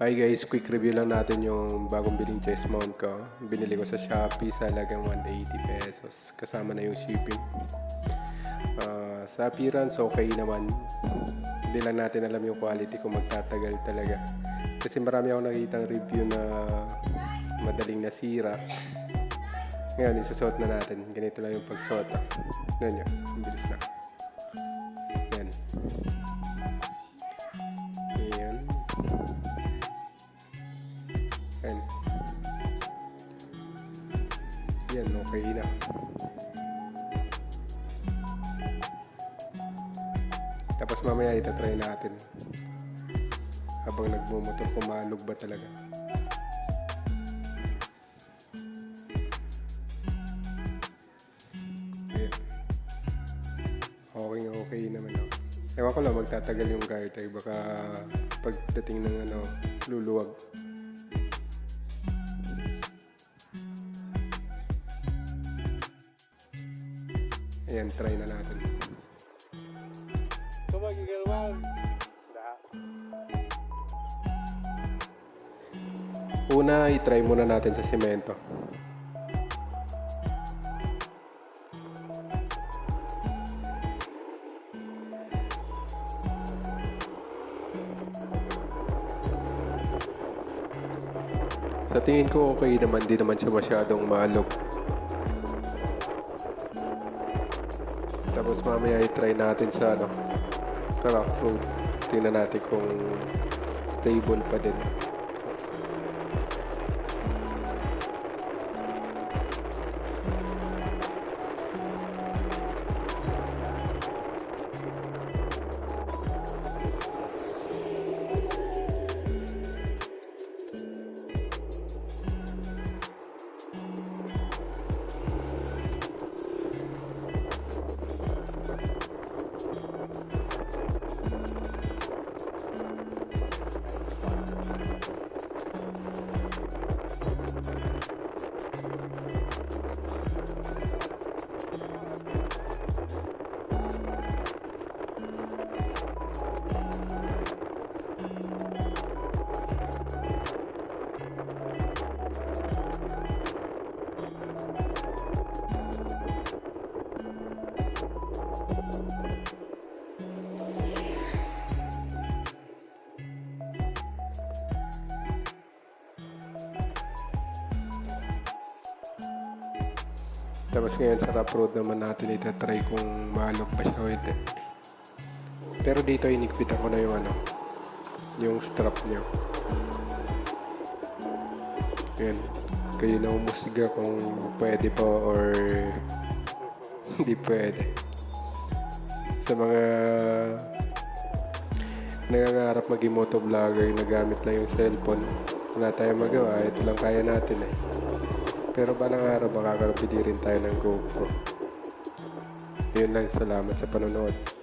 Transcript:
Hi guys, quick review lang natin yung bagong biling chest mount ko. Binili ko sa Shopee sa halagang 180 pesos. Kasama na yung shipping. Ah, sa appearance, okay naman. Hindi lang natin alam yung quality kung magtatagal talaga. Kasi marami ako nakitang review na madaling nasira. Ngayon, isusuot na natin. Ganito lang yung pagsuot. Ganyan yun. Bilis. Yan. Yan. Yan. Yan, okay na. Tapos mamaya itatry natin. Habang nagmumotor, kumalog ba talaga. Ayan. Okay, okay naman ako. Ewan ko lang, magtatagal yung garter. Baka pagdating ng ano, luluwag. Ayan, try na natin. Una, i-try muna natin sa simento. Sa tingin ko okay naman, di naman siya masyadong maalog. Tapos mamaya i-try natin sa ano, rock road. Tingnan natin kung stable pa din. Tapos ngayon sa rough road naman natin itatry kung maalog ba siya o hindi. Pero dito inigpitan ko na yung ano, yung strap niya. Yan. Kayo na umusga kung pwede pa or hindi pwede. Sa mga nangangarap maging motovlogger na gamit lang yung cellphone, wala tayong magawa. Ito lang kaya natin eh. Pero balang araw makakapili rin tayo ng GoPro. Yun lang, salamat sa panonood.